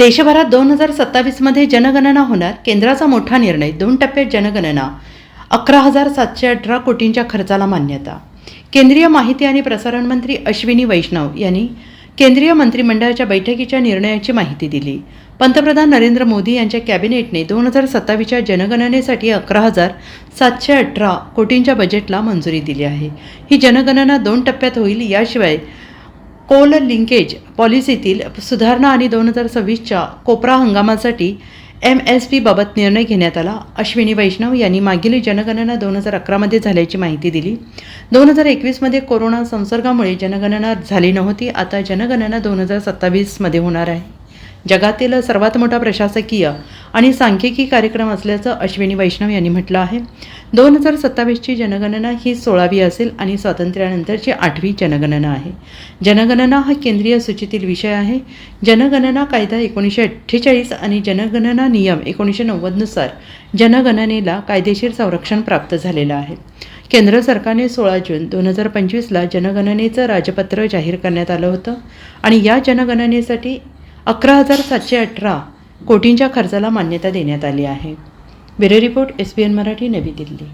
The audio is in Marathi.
देशभरात दोन हजार सत्तावीसमध्ये जनगणना होणार केंद्राचा मोठा निर्णय दोन टप्प्यात जनगणना अकरा हजार सातशे अठरा कोटींच्या खर्चाला मान्यता. केंद्रीय माहिती आणि प्रसारण मंत्री अश्विनी वैष्णव यांनी केंद्रीय मंत्रिमंडळाच्या बैठकीच्या निर्णयाची माहिती दिली. पंतप्रधान नरेंद्र मोदी यांच्या कॅबिनेटने दोन हजार सत्तावीसच्या जनगणनेसाठी अकरा हजार सातशे अठरा कोटींच्या बजेटला मंजुरी दिली आहे. ही जनगणना दोन टप्प्यात होईल याशिवाय कोल लिंकेज पॉलिसीतील सुधारणा आणि दोन हजार सव्वीसच्या कोपरा हंगामासाठी एम एस पीबाबत निर्णय घेण्यात आला. अश्विनी वैष्णव यांनी मागील जनगणना दोन हजार अकरामध्ये झाल्याची माहिती दिली. दोन हजार एकवीसमध्ये कोरोना संसर्गामुळे जनगणना झाली नव्हती. आता जनगणना दोन हजार सत्तावीसमध्ये होणार आहे. जगातील सर्वात मोठा प्रशासकीय आणि सांख्यिकी कार्यक्रम असल्याचं अश्विनी वैष्णव यांनी म्हटलं आहे. दोन हजार सत्तावीसची जनगणना ही सोळावी असेल आणि स्वातंत्र्यानंतरची आठवी जनगणना आहे. जनगणना हा केंद्रीय सूचीतील विषय आहे. जनगणना कायदा एकोणीसशे अठ्ठेचाळीस आणि जनगणना नियम एकोणीसशे नव्वदनुसार जनगणनेला कायदेशीर संरक्षण प्राप्त झालेलं आहे. केंद्र सरकारने सोळा जून दोन हजार पंचवीसला जनगणनेचं राजपत्र जाहीर करण्यात आलं होतं आणि या जनगणनेसाठी अकरा हजार सातशे अठरा कोटींच्या खर्चाला मान्यता देण्यात आली आहे. Bureau report S P N Marathi Navi Delhi.